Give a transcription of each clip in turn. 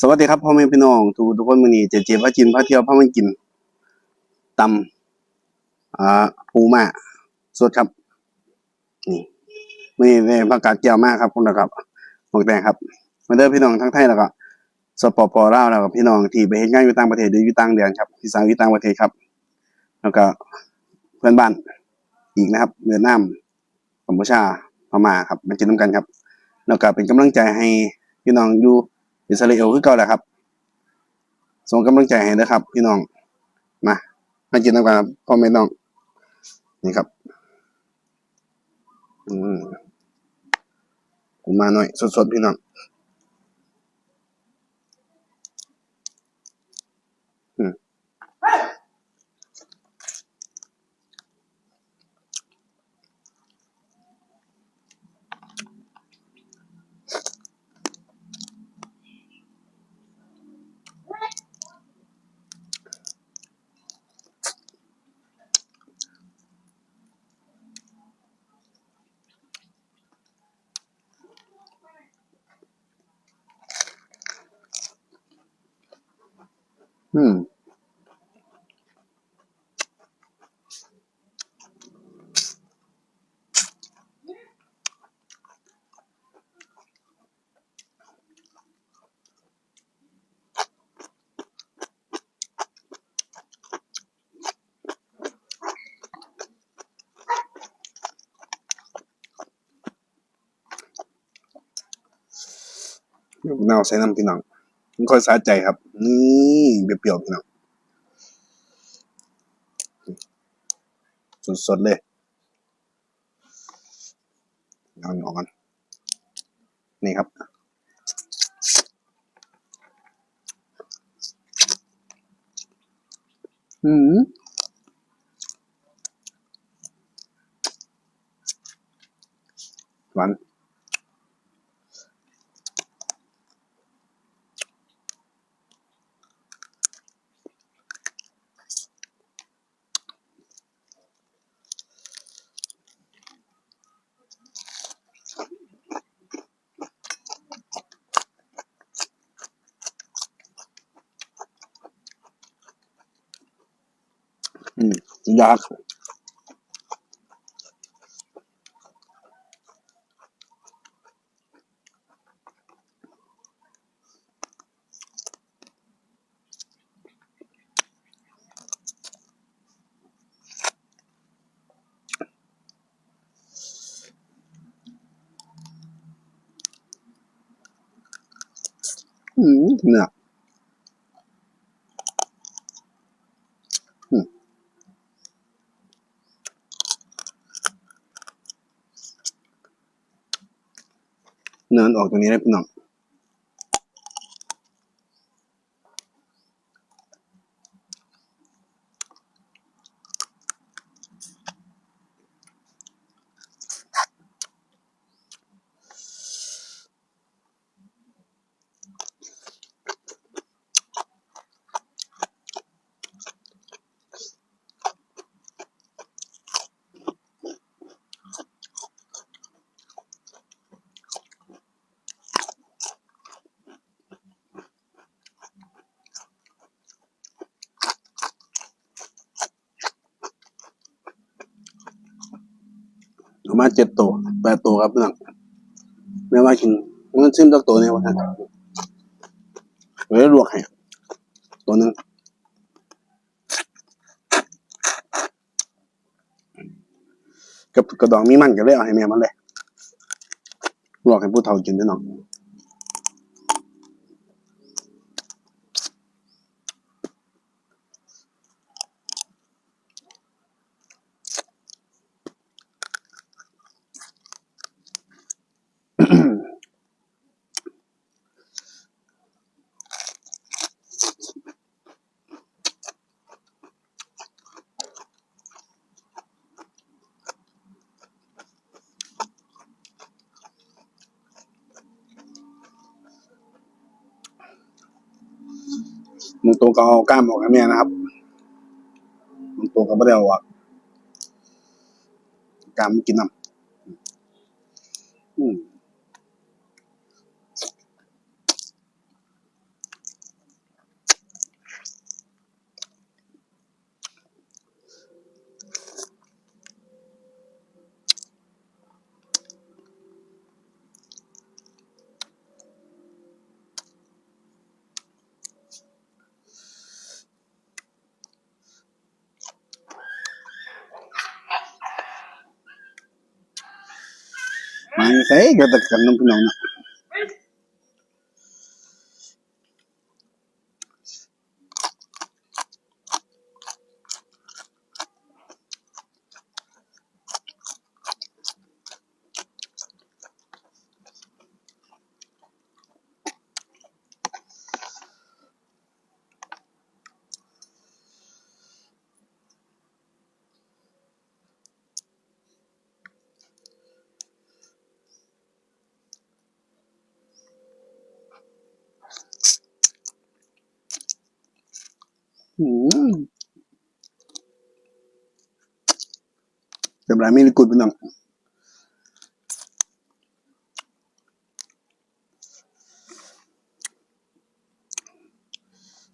สวัสดีครับพ่อแม่พี่น้องทุกทุกคนมื้อนี้เจเจพาจินพาเที่ยวพามันกินตำอ่าปูม่าสดครับ นี่มือนี้ได้ผักกาดแก้วมากครับคุณนะครับหมวกแดงครับมาเด้อพี่น้องทั้งไทยแล้วก็สปปลาวแล้วก็พี่น้องที่ไปเฮ็ดงานอยู่ต่างประเทศหรืออยู่ต่างแดนครับที่สาวอยู่ต่างประเทศครับ แล้วก็เพื่อนบ้านอีกนะครับเวียดนามกัมพูชาพม่าครับมากินน้ำกันครับ แล้วก็เป็นกำลังใจให้พี่น้องอยู่ อิสราเอลคือเก่าแหละครับ ส่งกำลังใจให้นะครับ พี่น้อง มามากินน้ำกันครับพ่อแม่น้อง นี่ครับ อืมผมมาหน่อยสดๆพี่น้องืมเดี๋ยวผมเอาใส่น้ำพี่น้องมันค่อยสะใจครับ นี่เปรี้ยวๆพี่น้องสดๆเลยเอาหนอกันนี่ครับ อืมหวาน อืมยากอืมเนี่ยอืมเนินออกตรงนี้ได้พี่น้อง ประมาณเจ็ดตัวแปดตัวครับพี่น้องไม่ว่ากินมันซิมตักตัวเนี่ยวะฮะเดี๋ยวลวกให้ตัวหนึงกับกระดองมีมันก็เลยเอาให้แม่มันเลยลวกให้ผู้เฒ่ากินพี่น้อง มึงตัวก็เอากล้ามออกให้แม่นะครับมึงตัวก็ไม่ได้เอาอกกล้ามมันกินน้ำอืมางใส่ ก็ตะกันน้องพี่น้องนะอืมแต่ไรไม่ได้กุดไปหน้อง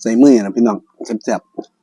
ใส่มือนะพี่น้องแซ่บๆ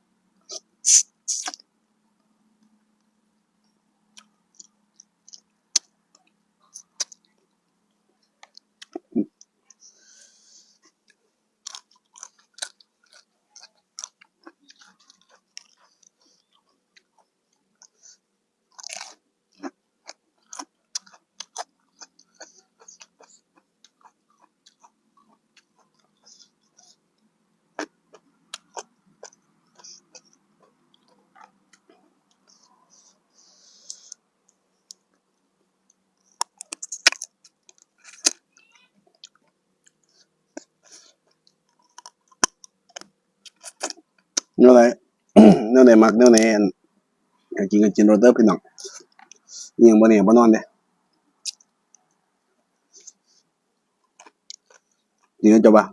นื้ออะไรเนื้อไหนมักเนื้อไหนอยากกินก็กินโรเตอร์พี่น้องยังบ่เนี่ยบ่นอนเด้จริงจะว่า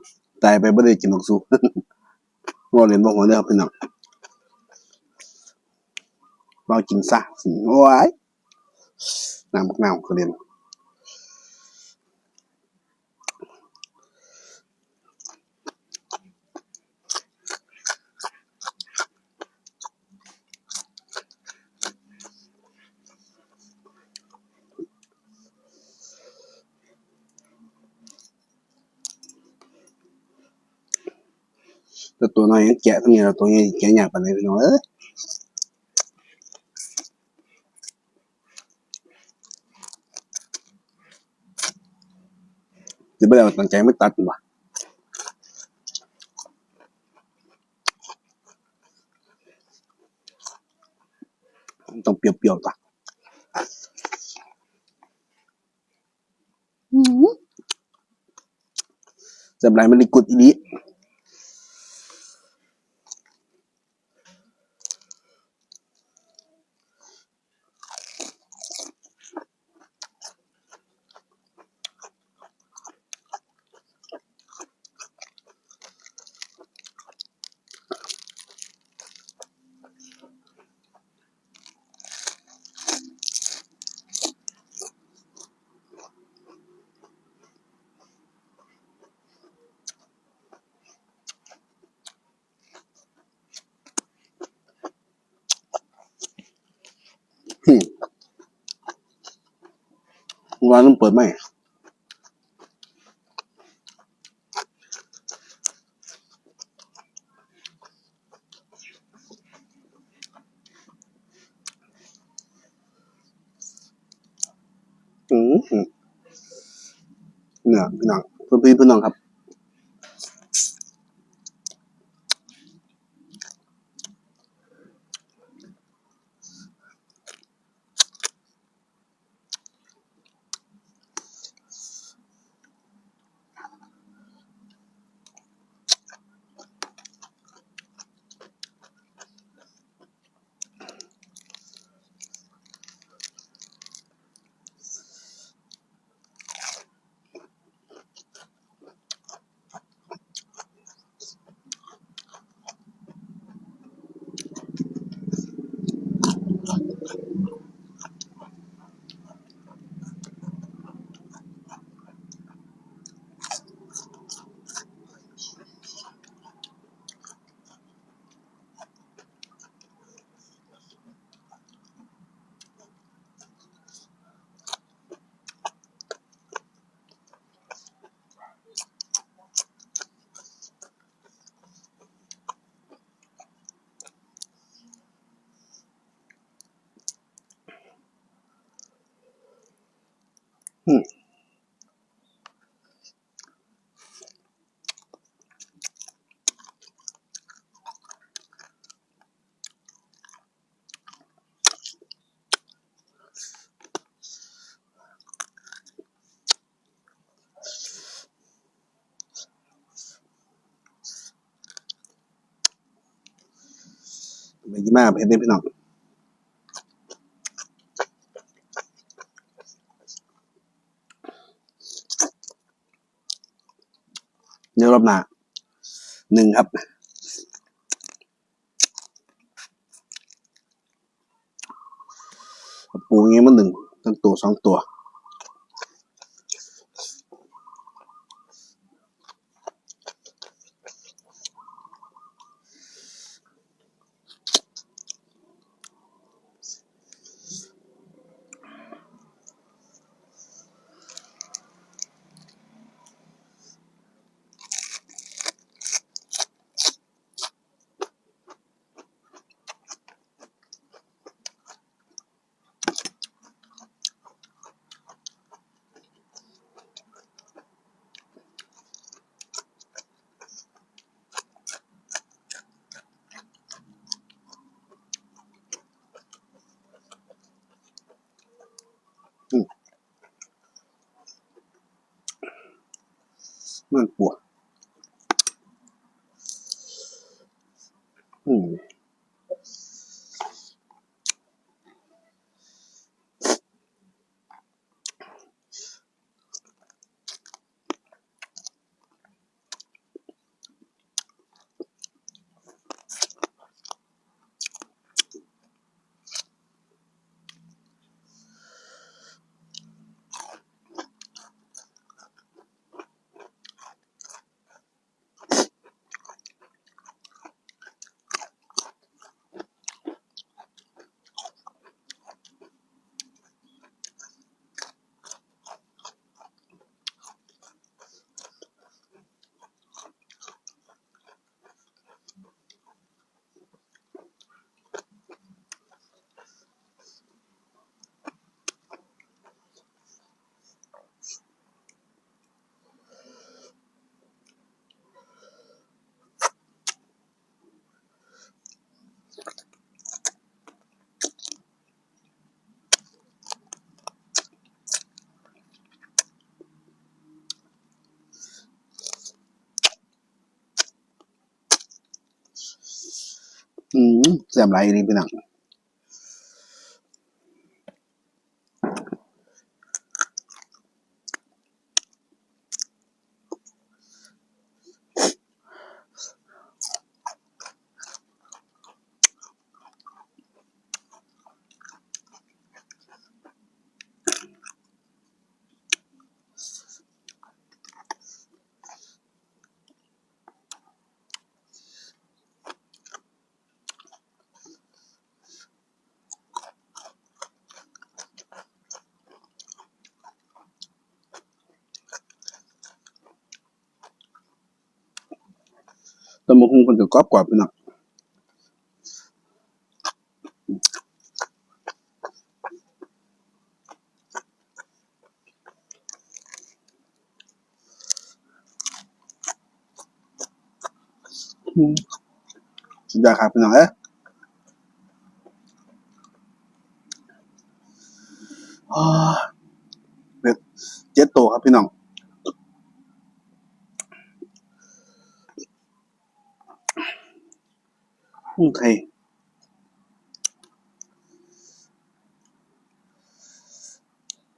ตายไปบ่ได้กินหอกสู้บ่เล่นบ่หัวเด้อครับพี่น้องเรากินซะโอ้ยน้ำบักน้ำก็เล่น แต่ตัวน้อยยังแกะทั้งนี้เราตัวนี้แกะยากปานใดพี่น้องเอ้ยจะไม่ได้เอาตั้งใจไม่ตัดว่ะมันต้องเปรี้ยวๆต่ะจะไรมันได้กุดอี ดีวันต้องเปิดไหมอืมเนี่ยพี่น้องเพื่อนพี่เพื่อนน้องครับ ไปกินมากเผ็ดเด้พี่น้องเดี๋ยวรอบหน้าหนึ่งครับปูงงี้มันหนึ่งตั้งตัวสองตัว มัน อืมแซ่บหลายอีหลีพี่น้องต้ มมะฮุ่งเพิ่นก็กรอบกว่าพี่น้องอืมสุดยอดครับพี่น้องเอ้ยอ่าเป็ดเจ็ดโตวครับพี่น้อง อืมไข่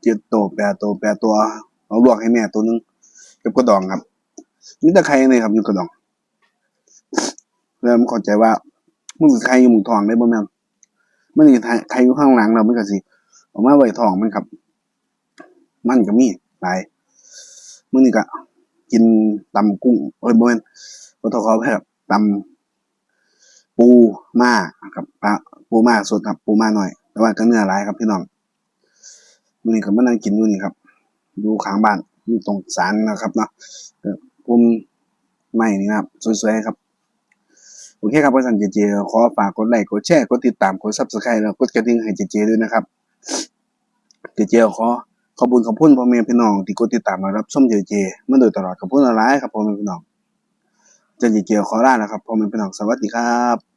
เจ็ดตัวแปดตัวแปดตัว เอาลวกให้แม่ตัวหนึงกับกระดองครับมีแต่ไข่เลยครับอยู่กระดอง เริ่มเข้าใจว่ามันคือไข่อยู่หมุงทองได้บ่แม่นมันนี่ไข่ไข่อยู่ข้างหลังเราไมันสิออกมาไว้ทองมันครับ มันก็มีหลายมื้อนี้ก็กินตำกุ้งเอ้ยบ่แม่นขอทษขออภัยครับตำ ปูมาครับปลาปูมาสดครับปูมาหน่อย แต่ว่าก็เนื้อหลายครับพี่น้องมื้อนี้ก็มานั่งกินอยู่นี่ครับอยู่ข้างบ้านอยู่ตรงศาลนะครับเนาะก็ผมไม้นี่นะครับสวยๆครับโอเคครับพ่อสันเจเจขอฝากกดไลค์กดแชร์กดติดตามกด Subscribe แล้วกดกระดิ่งให้เจเจด้วยนะครับเจเจขอขอบคุณขอบคุณพ่อแม่พี่น้องที่กดติดตามมารับชมเจเจมาโดยตลอดขอบคุณหลายครับพ่อแม่พี่น้อง เจนจีเกียวคอร่านะครับพ่อะมันเป็น้องสวัสดีครับ